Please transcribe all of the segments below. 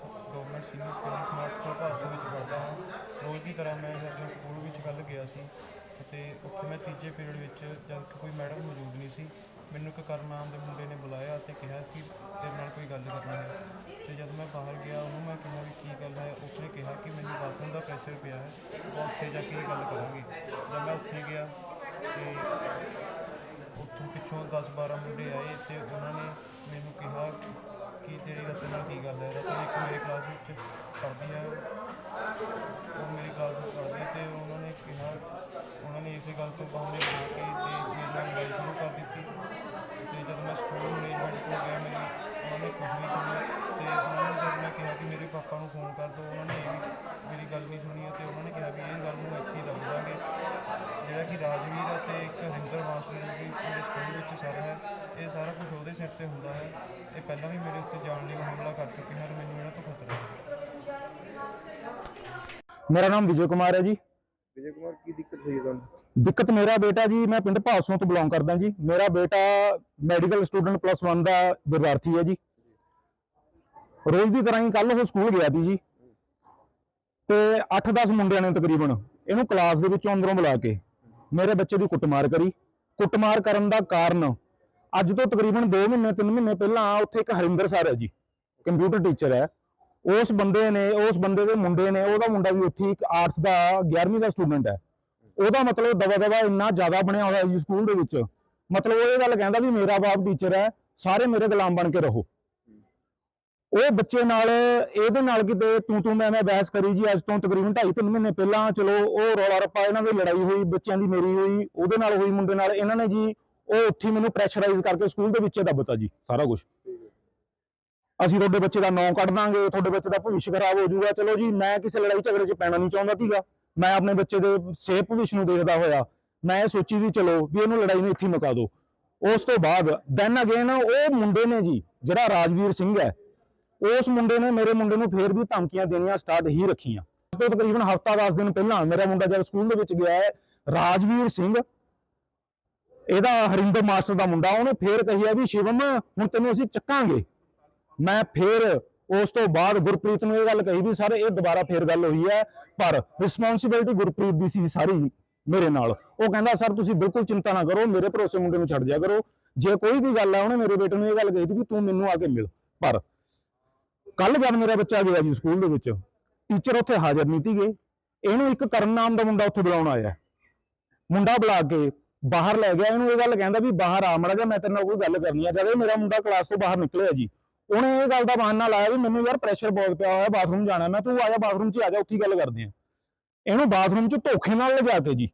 Government senior secondary smart school Bhasu ਵਿੱਚ ਪੜ੍ਹਦਾ ਹਾਂ। ਰੋਜ਼ ਦੀ ਤਰ੍ਹਾਂ ਮੈਂ ਜਦੋਂ ਸਕੂਲ ਵਿੱਚ ਕੱਲ ਗਿਆ ਸੀ ਅਤੇ ਉੱਥੇ ਮੈਂ ਤੀਜੇ ਪੀਰੀਅਡ ਵਿੱਚ ਜਦ ਕਿ ਕੋਈ ਮੈਡਮ ਮੌਜੂਦ ਨਹੀਂ ਸੀ, ਮੈਨੂੰ ਇੱਕ ਕਰਨਾਮ ਦੇ ਮੁੰਡੇ ਨੇ ਬੁਲਾਇਆ ਅਤੇ ਕਿਹਾ ਕਿ ਤੇਰੇ ਨਾਲ ਕੋਈ ਗੱਲ ਕਰਨਾ ਹੈ। ਤੇ ਜਦ ਮੈਂ ਬਾਹਰ ਗਿਆ, ਉਹਨੂੰ ਮੈਂ ਕਿਹਾ ਵੀ ਕੀ ਗੱਲ ਹੈ, ਉਸਨੇ ਕਿਹਾ ਕਿ ਮੈਨੂੰ ਬਾਥਰੂਮ ਦਾ ਪ੍ਰੈਸ਼ਰ ਪਿਆ ਹੈ ਤਾਂ ਉੱਥੇ ਜਾ ਕੇ ਇਹ ਗੱਲ ਕਰਾਂਗੇ। ਜਦ ਮੈਂ ਉੱਥੇ ਗਿਆ ਤੇ ਉੱਥੋਂ ਪਿੱਛੋਂ 10 12 ਮੁੰਡੇ ਆਏ ਤੇ ਉਹਨਾਂ ਨੇ ਮੈਨੂੰ ਕਿਹਾ ਕਿ ਤੇਰੀ ਨਾਲ ਕੀ ਗੱਲ ਹੈ? ਰਤਨਾ ਮੇਰੀ ਕਲਾਸ ਵਿੱਚ ਪੜ੍ਹਦੀ ਹੈ ਉਹ ਮੇਰੀ ਕਲਾਸ ਵਿੱਚ ਪੜ੍ਹਦੀ ਹੈ ਤੇ ਉਹਨਾਂ ਨੇ ਕਿਹਾ, ਉਹਨਾਂ ਨੇ ਇਸੇ ਗੱਲ ਤੋਂ ਬਹਾਨੇ ਬਣਾ ਕੇ ਅਤੇ ਮੇਰੇ ਨਾਲ ਲੜਾਈ ਸ਼ੁਰੂ ਕਰ ਦਿੱਤੀ। ਅਤੇ ਜਦ ਮੈਂ ਸਕੂਲ ਮੈਨੇਜਮੈਂਟ ਕੋਲ ਗਿਆ, ਮੇਰੀ, ਉਹਨਾਂ ਨੇ ਕੁਝ ਨਹੀਂ ਸੁਣੀ ਅਤੇ ਉਹਨਾਂ ਨੇ ਜਦ ਮੈਂ ਕਿਹਾ ਕਿ ਮੇਰੇ ਪਾਪਾ ਨੂੰ ਫੋਨ ਕਰ ਦਿਓ ਉਹਨਾਂ ਨੇ ਇਹ ਵੀ ਮੇਰੀ ਗੱਲ ਨਹੀਂ ਸੁਣੀ ਅਤੇ ਉਹਨਾਂ ਨੇ ਕਿਹਾ ਵੀ ਇਹ ਗੱਲ ਨੂੰ ਇੱਥੇ ਹੀ ਦੱਬ ਦਾਂਗੇ। ਜਿਹੜਾ ਕਿ ਰਾਜਵੀਰ ਅਤੇ ਇੱਕ ਹਰਿੰਦਰ ਮਾਸਟਰ ਜੋ ਕਿ ਮੇਰੇ ਸਕੂਲ ਵਿੱਚ ਸਰ ਹੈ ਇਹ ਸਾਰਾ ਕੁਝ ਉਹਦੇ ਸਿਰ ਤੇ ਹੁੰਦਾ ਹੈ। ਇਹ ਪਹਿਲਾਂ ਵੀ ਮੇਰੇ ਉੱਤੇ ਜਾਨਲੇਵਾ ਹਮਲਾ ਕਰ ਚੁੱਕੇ ਹਨ ਮੈਨੂੰ ਇਹਨਾਂ ਤੋਂ ਖਤਰਾ ਹੈ। ਮੇਰਾ ਨਾਮ ਵਿਜੇ ਕੁਮਾਰ ਹੈ ਜੀ। ਵਿਜੇ ਕੁਮਾਰ ਕੀ ਦਿੱਕਤ ਹੋਈ ਹੈ ਤੁਹਾਨੂੰ? ਦਿੱਕਤ ਮੇਰਾ ਬੇਟਾ ਜੀ ਮੈਂ ਪਿੰਡ ਭਾਸੋਂ ਤੋਂ ਬਿਲੋਂਗ ਕਰਦਾ ਜੀ। ਮੇਰਾ ਬੇਟਾ ਮੈਡੀਕਲ ਸਟੂਡੈਂਟ ਪਲੱਸ 1 ਦਾ ਵਿਦਿਆਰਥੀ ਹੈ ਜੀ। ਰੋਜ਼ ਦੀ ਤਰ੍ਹਾਂ ਹੀ ਕੱਲ ਉਹ ਸਕੂਲ ਗਿਆ ਸੀ ਜੀ। ਤੇ 8-10 ਮੁੰਡਿਆਂ ਨੇ ਤਕਰੀਬਨ ਇਹਨੂੰ ਕਲਾਸ ਦੇ ਵਿੱਚੋਂ ਅੰਦਰੋਂ ਬੁਲਾ ਕੇ ਮੇਰੇ ਬੱਚੇ ਦੀ ਕੁੱਟਮਾਰ ਕਰੀ। ਕੁੱਟਮਾਰ ਕਰਨ ਦਾ ਕਾਰਨ ਅੱਜ ਤੋਂ ਤਕਰੀਬਨ 2 ਮਹੀਨੇ 3 ਮਹੀਨੇ ਪਹਿਲਾਂ ਉੱਥੇ ਇੱਕ ਹਰਿੰਦਰ ਸਰ ਹੈ ਜੀ ਕੰਪਿਊਟਰ ਟੀਚਰ ਹੈ। ਉਸ ਬੰਦੇ ਨੇ, ਉਸ ਬੰਦੇ ਦੇ ਮੁੰਡੇ ਨੇ, ਉਹਦਾ ਮੁੰਡਾ ਵੀ ਉੱਥੇ ਇੱਕ ਆਰਟਸ ਦਾ 11ਵੀਂ ਦਾ ਸਟੂਡੈਂਟ ਹੈ। ਉਹਦਾ ਮਤਲਬ ਦਵਾ ਦਵਾ ਇੰਨਾ ਜ਼ਿਆਦਾ ਬਣਿਆ ਹੋਇਆ ਜੀ ਸਕੂਲ ਦੇ ਵਿੱਚ। ਮਤਲਬ ਉਹ ਇਹ ਗੱਲ ਕਹਿੰਦਾ ਵੀ ਮੇਰਾ ਬਾਪ ਟੀਚਰ ਹੈ, ਸਾਰੇ ਮੇਰੇ ਗੁਲਾਮ ਬਣ ਕੇ ਰਹੋ। ਉਹ ਬੱਚੇ ਨਾਲ, ਇਹਦੇ ਨਾਲ ਕਿਤੇ ਤੂੰ ਤੂੰ ਮੈਂ ਮੈਂ ਬਹਿਸ ਕਰੀ ਜੀ, ਅੱਜ ਤੋਂ ਤਕਰੀਬਨ 2.5 ਮਹੀਨੇ ਪਹਿਲਾਂ, ਚਲੋ ਉਹ ਰੌਲਾ ਰੱਪਾ ਇਹਨਾਂ ਦੀ ਲੜਾਈ ਹੋਈ, ਬੱਚਿਆਂ ਦੀ ਮੇਰੀ ਹੋਈ, ਉਹਦੇ ਨਾਲ ਹੋਈ ਮੁੰਡੇ ਨਾਲ, ਇਹਨਾਂ ਨੇ ਜੀ ਉਹ ਉੱਥੇ ਮੈਨੂੰ ਪ੍ਰੈਸ਼ਰਾਈਜ਼ ਕਰਕੇ ਸਕੂਲ ਦੇ ਵਿੱਚ ਦੱਬਤਾ ਜੀ, ਸਾਰਾ ਕੁਝ ਅਸੀਂ ਤੁਹਾਡੇ ਬੱਚੇ ਦਾ ਨਾਂ ਕੱਢ ਦਾਂਗੇ, ਤੁਹਾਡੇ ਬੱਚੇ ਦਾ ਭਵਿੱਖ ਖਰਾਬ ਹੋ ਜਾਊਗਾ। ਚਲੋ ਜੀ, ਮੈਂ ਕਿਸੇ ਲੜਾਈ ਝਗੜੇ 'ਚ ਪੈਣਾ ਨਹੀਂ ਚਾਹੁੰਦਾ ਸੀਗਾ। ਮੈਂ ਆਪਣੇ ਬੱਚੇ ਦੇ ਸੇਫ ਭਵਿੱਖ ਨੂੰ ਦੇਖਦਾ ਹੋਇਆ। ਮੈਂ ਸੋਚੀ ਵੀ ਚਲੋ ਵੀ ਇਹਨੂੰ ਲੜਾਈ ਨੂੰ ਇੱਥੇ ਮੁਕਾ ਦਿਓ। ਉਸ ਤੋਂ ਬਾਅਦ ਦੈਨ ਅਗੇਨ ਉਹ ਮੁੰਡੇ ਨੇ ਜੀ, ਜਿਹੜਾ ਰਾਜਵੀਰ ਸਿੰਘ ਹੈ, ਉਸ ਮੁੰਡੇ ਨੇ ਮੇਰੇ ਮੁੰਡੇ ਨੂੰ ਫੇਰ ਵੀ ਧਮਕੀਆਂ ਦੇਣੀਆਂ ਸਟਾਰਟ ਹੀ ਰੱਖੀਆਂ। ਅੱਜ ਤੋਂ ਤਕਰੀਬਨ ਹਫਤਾ 10 ਦਿਨ ਪਹਿਲਾਂ ਮੇਰਾ ਮੁੰਡਾ ਜਦ ਸਕੂਲ ਦੇ ਵਿੱਚ ਗਿਆ ਹੈ, ਰਾਜਵੀਰ ਸਿੰਘ ਇਹਦਾ ਹਰਿੰਦਰ ਮਾਸਟਰ ਦਾ ਮੁੰਡਾ, ਉਹਨੇ ਫੇਰ ਕਹੀਆ ਵੀ ਸ਼ਿਵਮ, ਹੁਣ ਤੈਨੂੰ ਅਸੀਂ ਚੱਕਾਂਗੇ। ਮੈਂ ਫੇਰ ਉਸ ਤੋਂ ਬਾਅਦ ਗੁਰਪ੍ਰੀਤ ਨੂੰ ਇਹ ਗੱਲ ਕਹੀ ਵੀ ਸਰ, ਇਹ ਦੁਬਾਰਾ ਫੇਰ ਗੱਲ ਹੋਈ ਹੈ, ਪਰ ਰਿਸਪੌਂਸਿਬਿਲਟੀ ਗੁਰਪ੍ਰੀਤ ਦੀ ਸੀ ਸਾਰੀ ਮੇਰੇ ਨਾਲ। ਉਹ ਕਹਿੰਦਾ, ਸਰ, ਤੁਸੀਂ ਬਿਲਕੁਲ ਚਿੰਤਾ ਨਾ ਕਰੋ, ਮੇਰੇ ਭਰੋਸੇ ਮੁੰਡੇ ਨੂੰ ਛੱਡ ਦਿਆ ਕਰੋ। ਜੇ ਕੋਈ ਵੀ ਗੱਲ ਹੈ ਉਹਨੇ ਮੇਰੇ ਬੇਟੇ ਨੂੰ ਇਹ ਗੱਲ ਕਹੀ ਸੀ ਵੀ ਤੂੰ ਮੈਨੂੰ ਆ ਕੇ ਮਿਲ। ਪਰ ਕੱਲ ਜਦ ਮੇਰਾ ਬੱਚਾ ਗਿਆ ਜੀ ਸਕੂਲ ਦੇ ਵਿੱਚ ਟੀਚਰ ਉੱਥੇ ਹਾਜ਼ਰ ਨਹੀਂ ਸੀਗੇ। ਇਹਨੂੰ ਇੱਕ ਕਰਨ ਨਾਮ ਦਾ ਮੁੰਡਾ ਉੱਥੇ ਬੁਲਾਉਣ ਆਇਆ। ਮੁੰਡਾ ਬੁਲਾ ਕੇ ਬਾਹਰ ਲੈ ਗਿਆ, ਇਹਨੂੰ ਇਹ ਗੱਲ ਕਹਿੰਦਾ ਵੀ ਬਾਹਰ ਆ, ਮੜਾ ਜਾ ਮੈਂ ਤੇਰੇ ਨਾਲ ਕੋਈ ਗੱਲ ਕਰਨੀ ਆ, ਜਦ ਮੇਰਾ ਮੁੰਡਾ ਕਲਾਸ ਤੋਂ ਬਾਹਰ ਨਿਕਲਿਆ ਜੀ। ਉਹਨੇ ਇਹ ਗੱਲ ਦਾ ਬਹਾਨਾ ਲਾਇਆ ਵੀ ਮੈਨੂੰ ਯਾਰ ਪ੍ਰੈਸ਼ਰ ਬਹੁਤ ਪਿਆ ਹੋਇਆ ਬਾਥਰੂਮ ਜਾਣਾ, ਮੈਂ ਤੂੰ ਆ ਜਾ ਬਾਥਰੂਮ 'ਚ ਆ ਜਾ, ਉੱਥੇ ਗੱਲ ਕਰਦੇ ਆ। ਇਹਨੂੰ ਬਾਥਰੂਮ 'ਚ ਧੋਖੇ ਨਾਲ ਲਿਜਾ ਕੇ ਜੀ।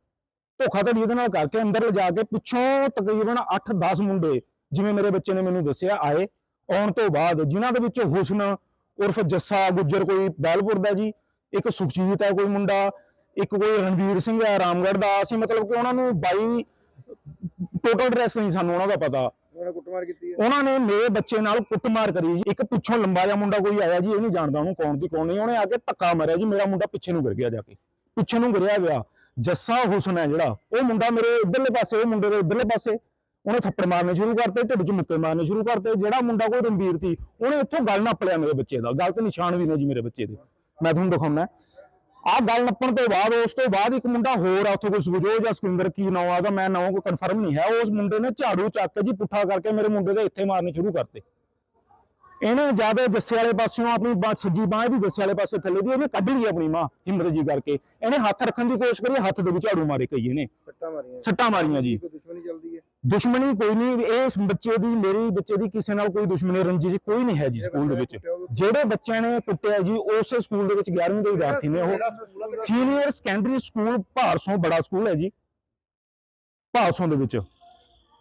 ਧੋਖਾ ਧੜੀ ਇਹਦੇ ਨਾਲ ਕਰਕੇ ਅੰਦਰ ਲਿਜਾ ਕੇ ਪਿੱਛੋਂ ਤਕਰੀਬਨ 8-10 ਮੁੰਡੇ ਜਿਵੇਂ ਮੇਰੇ ਬੱਚੇ ਨੇ ਮੈਨੂੰ ਦੱਸਿਆ ਆਏ, ਆਉਣ ਤੋਂ ਬਾਅਦ ਜਿਨ੍ਹਾਂ ਦੇ ਵਿੱਚ ਹੁਸਨ, ਉਰਫ ਜੱਸਾ, ਗੁੱਜਰ ਕੋਈ ਬੈਲਪੁਰ ਦਾ ਜੀ, ਇੱਕ ਸੁਖਜੀਤ ਹੈ ਕੋਈ ਮੁੰਡਾ, ਇੱਕ ਕੋਈ ਰਣਵੀਰ ਸਿੰਘ ਹੈ ਰਾਮਗੜ੍ਹ ਦਾ। ਅਸੀਂ ਮਤਲਬ ਕਿ ਉਹਨਾਂ ਨੂੰ ਬਾਈ ਟੋਟਲ ਡਰੈਸ ਨਹੀਂ ਸਾਨੂੰ ਉਹਨਾਂ ਦਾ ਪਤਾ। ਉਹਨਾਂ ਨੇ ਕੁੱਟਮਾਰ ਕੀਤੀ ਹੈ। ਉਹਨਾਂ ਨੇ ਮੇਰੇ ਬੱਚੇ ਨਾਲ ਕੁੱਟਮਾਰ ਕਰੀ ਜੀ। ਇੱਕ ਪਿੱਛੋਂ ਲੰਬਾ ਜਿਹਾ ਮੁੰਡਾ ਕੋਈ ਆਇਆ ਜੀ ਇਹ ਨਹੀਂ ਜਾਣਦਾ ਉਹਨੂੰ ਕੌਣ ਦੀ ਕੌਣ ਨਹੀਂ। ਉਹਨੇ ਆ ਕੇ ਧੱਕਾ ਮਾਰਿਆ ਜੀ ਮੇਰਾ ਮੁੰਡਾ ਪਿੱਛੇ ਨੂੰ ਗਿਰ ਗਿਆ ਜਾ ਕੇ। ਪਿੱਛੇ ਨੂੰ ਗਿਰਿਆ ਗਿਆ। ਜੱਸਾ ਹੁਸਨ ਹੈ ਜਿਹੜਾ ਉਹ ਮੁੰਡਾ ਮੇਰੇ ਇਧਰਲੇ ਪਾਸੇ ਉਹ ਮੁੰਡੇ ਦੇ ਇਧਰਲੇ ਪਾਸੇ। ਉਹਨੇ ਥੱਪੜ ਮਾਰਨੇ ਸ਼ੁਰੂ ਕਰਤੇ ਢਿੱਡ 'ਚ ਮੁੱਕੇ ਮਾਰਨੇ ਸ਼ੁਰੂ ਕਰਤੇ। ਜਿਹੜਾ ਮੁੰਡਾ ਕੋਈ ਰਣਵੀਰ ਸੀ ਉਹਨੇ ਇੱਥੋਂ ਗੱਲ ਨੱਪ ਲਿਆ ਮੇਰੇ ਬੱਚੇ ਦਾ। ਗੱਲ ਤੇ ਨਿਸ਼ਾਨ ਵੀ ਨੇ ਜੀ ਮੇਰੇ ਬੱਚੇ ਦੇ। ਮੈਂ ਤੁਹਾਨੂੰ ਦਿਖਾਉਣਾ। ਆਹ ਗੱਲ ਨੱਪਣ ਤੋਂ ਬਾਅਦ ਉਸ ਤੋਂ ਬਾਅਦ ਇੱਕ ਮੁੰਡਾ ਹੋਰ ਆ ਉੱਥੇ ਕੋਈ ਸੁਖਜੋਤ ਜਾਂ ਸੁਖਿੰਦਰ ਕੀ ਨਾਂ ਆਦਾ ਮੈਂ ਨਾਂ ਕੋਈ ਕਨਫਰਮ ਨਹੀਂ ਹੈ। ਉਸ ਮੁੰਡੇ ਨੇ ਝਾੜੂ ਚੱਕ ਕੇ ਜੀ ਪੁੱਠਾ ਕਰਕੇ ਮੇਰੇ ਮੁੰਡੇ ਦੇ ਇੱਥੇ ਮਾਰਨੇ ਸ਼ੁਰੂ ਕਰਤੇ। ਇਹਨੇ ਜ਼ਿਆਦਾ ਜੱਸੇ ਵਾਲੇ ਪਾਸਿਓਂ ਆਪਣੀ ਬਾਹ ਸੱਜੀ ਬਾਹ ਵੀ ਜੱਸੇ ਵਾਲੇ ਪਾਸੇ ਥੱਲੇ ਦੀ ਇਹਨੇ ਕੱਢ ਲਈ ਆਪਣੀ ਮਾਂ ਹਿੰਮਤ ਜੀ ਕਰਕੇ। ਇਹਨੇ ਹੱਥ ਰੱਖਣ ਦੀ ਕੋਸ਼ਿਸ਼ ਕਰੀ ਹੱਥ ਦੇ ਵਿੱਚ ਝਾੜੂ ਮਾਰੇ ਕਈ ਇਹਨੇ। ਸੱਟਾਂ ਮਾਰੀਆਂ। ਸੱਟਾਂ ਮਾਰੀਆਂ ਜੀ। ਕੋਈ ਦੁਸ਼ਮਣੀ ਚੱਲਦੀ ਹੈ? ਦੁਸ਼ਮਣੀ ਕੋਈ ਨਹੀਂ ਇਸ ਬੱਚੇ ਦੀ ਮੇਰੀ ਬੱਚੇ ਦੀ ਕਿਸੇ ਨਾਲ ਕੋਈ ਦੁਸ਼ਮਣੀ ਰੰਜਿਸ਼ ਕੋਈ ਨਹੀਂ ਹੈ ਜੀ ਸਕੂਲ ਦੇ ਵਿੱਚ। ਜਿਹੜੇ ਬੱਚਿਆਂ ਨੇ ਕੁੱਟਿਆ ਜੀ ਉਸੇ ਸਕੂਲ ਦੇ ਵਿੱਚ 11ਵੀਂ ਦੇ ਵਿਦਿਆਰਥੀ ਨੇ ਉਹ। ਸੀਨੀਅਰ ਸੈਕੰਡਰੀ ਸਕੂਲ ਭਾਰਸੋਂ ਬੜਾ ਸਕੂਲ ਹੈ ਜੀ। ਭਾਰਸੋਂ ਦੇ ਵਿੱਚ।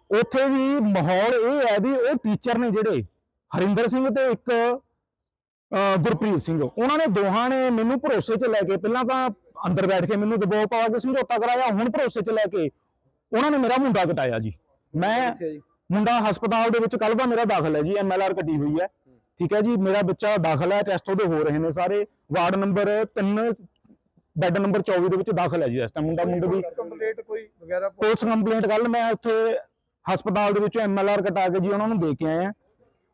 ਉੱਥੇ ਵੀ ਮਾਹੌਲ ਇਹ ਹੈ ਵੀ ਉਹ ਟੀਚਰ ਨੇ ਜਿਹੜੇ ਹਰਿੰਦਰ ਸਿੰਘ ਤੇ ਇੱਕ ਗੁਰਪ੍ਰੀਤ ਸਿੰਘ। ਉਹਨਾਂ ਨੇ ਦੋਹਾਂ ਨੇ ਮੈਨੂੰ ਭਰੋਸੇ 'ਚ ਲੈ ਕੇ ਪਹਿਲਾਂ ਤਾਂ ਅੰਦਰ ਬੈਠ ਕੇ ਮੈਨੂੰ ਦਬਾਅ ਪਾ ਕੇ ਸਮਝੌਤਾ ਕਰਾਇਆ ਹੁਣ ਭਰੋਸੇ 'ਚ ਲੈ ਕੇ ਉਹਨਾਂ ਨੇ ਮੇਰਾ ਮੁੰਡਾ ਕਟਾਇਆ ਜੀ। ਮੈਂ ਮੁੰਡਾ ਹਸਪਤਾਲ ਦੇ ਵਿੱਚ ਕੱਲ ਦਾ ਮੇਰਾ ਦਾਖਲ ਹੈ ਜੀ ਐਮਐਲਆਰ ਕੱਟੀ ਹੋਈ ਹੈ। ਠੀਕ ਹੈ ਜੀ ਮੇਰਾ ਬੱਚਾ ਦਾਖਲ ਹੈ ਟੈਸਟ ਉਹਦੇ ਹੋ ਰਹੇ ਨੇ ਸਾਰੇ। ਵਾਰਡ ਨੰਬਰ 3 ਬੈੱਡ ਨੰਬਰ 24 ਦੇ ਵਿੱਚ ਦਾਖਲ ਹੈ ਜੀ ਇਸ ਟਾਈਮ ਮੁੰਡਾ ਮੁੰਡੇ ਦੀ ਕੰਪਲੀਟ ਕੋਈ ਵਗੈਰਾ ਪੁਲਿਸ ਕੰਪਲੇਂਟ ਕੱਲ ਮੈਂ ਉੱਥੇ ਹਸਪਤਾਲ ਦੇ ਵਿੱਚੋਂ ਐਮਐਲਆਰ ਕਟਾ ਕੇ ਜੀ ਉਹਨਾਂ ਨੂੰ ਦੇ ਕੇ ਆਏ ਆ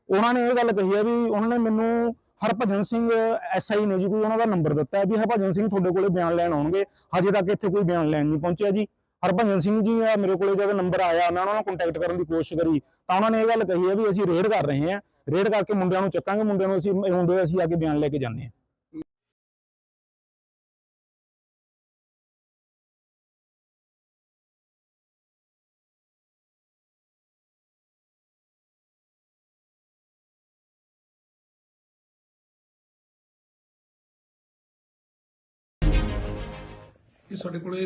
ਉਹਨਾਂ ਨੇ ਇਹ ਗੱਲ ਕਹੀ ਹੈ ਵੀ ਉਹਨਾਂ ਨੇ ਮੈਨੂੰ ਹਰਭਜਨ ਸਿੰਘ ਐਸਆਈ ਨੇ ਜੀ ਕੋਈ ਉਹਨਾਂ ਦਾ ਨੰਬਰ ਦਿੱਤਾ ਹੈ ਵੀ ਹਰਭਜਨ ਸਿੰਘ ਤੁਹਾਡੇ ਕੋਲੇ ਬਿਆਨ ਲੈਣ ਆਉਣਗੇ। ਹਜੇ ਤੱਕ ਇੱਥੇ ਕੋਈ ਬਿਆਨ ਲੈਣ ਨਹੀਂ ਪਹੁੰਚਿਆ ਜੀ। ਹਰਭਜਨ ਸਿੰਘ ਜੀ ਦਾ ਮੇਰੇ ਕੋਲੇ ਜਦੋਂ ਨੰਬਰ ਆਇਆ, ਮੈਂ ਉਹਨਾਂ ਨੂੰ ਕੰਟੈਕਟ ਕਰਨ ਦੀ ਕੋਸ਼ਿਸ਼ ਕਰੀ, ਤਾਂ ਉਹਨਾਂ ਨੇ ਇਹ ਗੱਲ ਕਹੀ ਹੈ ਵੀ ਅਸੀਂ ਰੇਡ ਕਰ ਰਹੇ ਹਾਂ। ਰੇਡ ਕਰਕੇ ਮੁੰਡਿਆਂ ਨੂੰ ਚੱਕਾਂਗੇ, ਮੁੰਡਿਆਂ ਨੂੰ ਅਸੀਂ ਮੁੰਡੇ ਅਸੀਂ ਆ ਕੇ ਬਿਆਨ ਲੈ ਕੇ ਜਾਂਦੇ ਹਾਂ। ਇਹ ਸਾਡੇ ਕੋਲੇ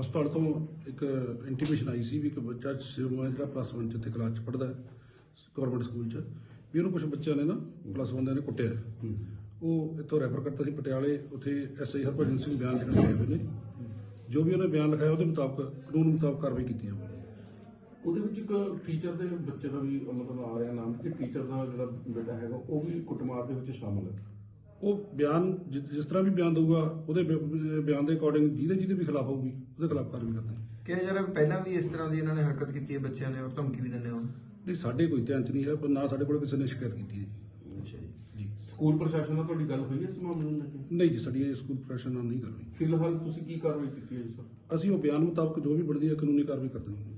ਹਸਪਤਾਲ ਤੋਂ ਇੱਕ ਇੰਟੀਮੇਸ਼ਨ ਆਈ ਸੀ ਵੀ ਇੱਕ ਬੱਚਾ ਸਿਰਮਾ ਜਿਹੜਾ ਪਲੱਸ 1 ਚ ਇੱਥੇ ਕਲਾਸ ਚ ਪੜਦਾ ਗਵਰਨਮੈਂਟ ਸਕੂਲ ਚ। ਵੀ ਉਹਨੂੰ ਕੁਝ ਬੱਚਿਆਂ ਨੇ ਨਾ ਪਲੱਸ 1 ਦੇ ਨੇ ਕੁੱਟਿਆ। ਉਹ ਇੱਥੋਂ ਰੈਫਰ ਕਰਤਾ ਸੀ ਪਟਿਆਲੇ ਉੱਥੇ ਐਸਆਈ ਹਰਭਜਨ ਸਿੰਘ ਬਿਆਨ ਲਿਖਣ ਗਏ ਹੋਏ ਨੇ। ਜੋ ਵੀ ਉਹਨੇ ਬਿਆਨ ਲਿਖਾਇਆ ਉਹਦੇ ਮੁਤਾਬਕ ਕਾਨੂੰਨ ਮੁਤਾਬਕ ਕਾਰਵਾਈ ਕੀਤੀ ਜਾਊਗੀ। ਉਹਦੇ ਵਿੱਚ ਇੱਕ ਟੀਚਰ ਦੇ ਬੱਚੇ ਦਾ ਵੀ ਮਤਲਬ ਆ ਰਿਹਾ ਨਾਮ ਕਿ ਟੀਚਰ ਦਾ ਜਿਹੜਾ ਬੇਟਾ ਹੈਗਾ ਉਹ ਵੀ ਕੁੱਟਮਾਰ ਦੇ ਵਿੱਚ ਸ਼ਾਮਲ ਹੈ। ਉਹ ਬਿਆਨ ਜਿ- ਜਿਸ ਤਰ੍ਹਾਂ ਵੀ ਬਿਆਨ ਦਊਗਾ ਉਹਦੇ ਬਿ- ਬਿਆਨ ਦੇ ਅਕੋਰਡਿੰਗ ਜਿਹਦੇ ਜਿਹਦੇ ਵੀ ਖਿਲਾਫ ਹੋਊਗੀ ਉਹਦੇ ਖਿਲਾਫ ਕਾਰਵਾਈ ਕਰਦੇ ਹਾਂ ਕਿ ਯਾਰ ਪਹਿਲਾਂ ਵੀ ਇਸ ਤਰ੍ਹਾਂ ਦੀ ਇਹਨਾਂ ਨੇ ਹਰਕਤ ਕੀਤੀ ਹੈ ਬੱਚਿਆਂ ਨੇ ਔਰ ਧਮਕੀ ਵੀ ਦਿੰਦੇ ਹੁਣ? ਨਹੀਂ ਸਾਡੇ ਕੋਈ ਧਿਆਨ ਚ ਨਹੀਂ ਹੈ ਪਰ ਨਾ ਸਾਡੇ ਕੋਲ ਕਿਸੇ ਨੇ ਸ਼ਿਕਾਇਤ ਕੀਤੀ ਹੈ ਅੱਛਾ ਜੀ। ਜੀ। ਸਕੂਲ ਪ੍ਰਸ਼ਾਸਨ ਨਾਲ ਤੁਹਾਡੀ ਗੱਲ ਹੋਈ ਹੈ ਇਸ ਮਾਮਲੇ ਨੂੰ ਲੈ ਕੇ? ਨਹੀਂ ਜੀ ਸਾਡੀ ਇਹ ਸਕੂਲ ਪ੍ਰਸ਼ਾਸਨ ਨਾਲ ਨਹੀਂ ਗੱਲ ਹੋਈ। ਫਿਲਹਾਲ ਤੁਸੀਂ ਕੀ ਕਾਰਵਾਈ ਕੀਤੀ ਹੈ ਜੀ ਸਰ? ਅਸੀਂ ਉਹ ਬਿਆਨ ਮੁਤਾਬਕ ਜੋ ਵੀ ਬਣਦੀ ਹੈ ਕਾਨੂੰਨੀ ਕਾਰਵਾਈ ਕਰਦੇ ਹਾਂ।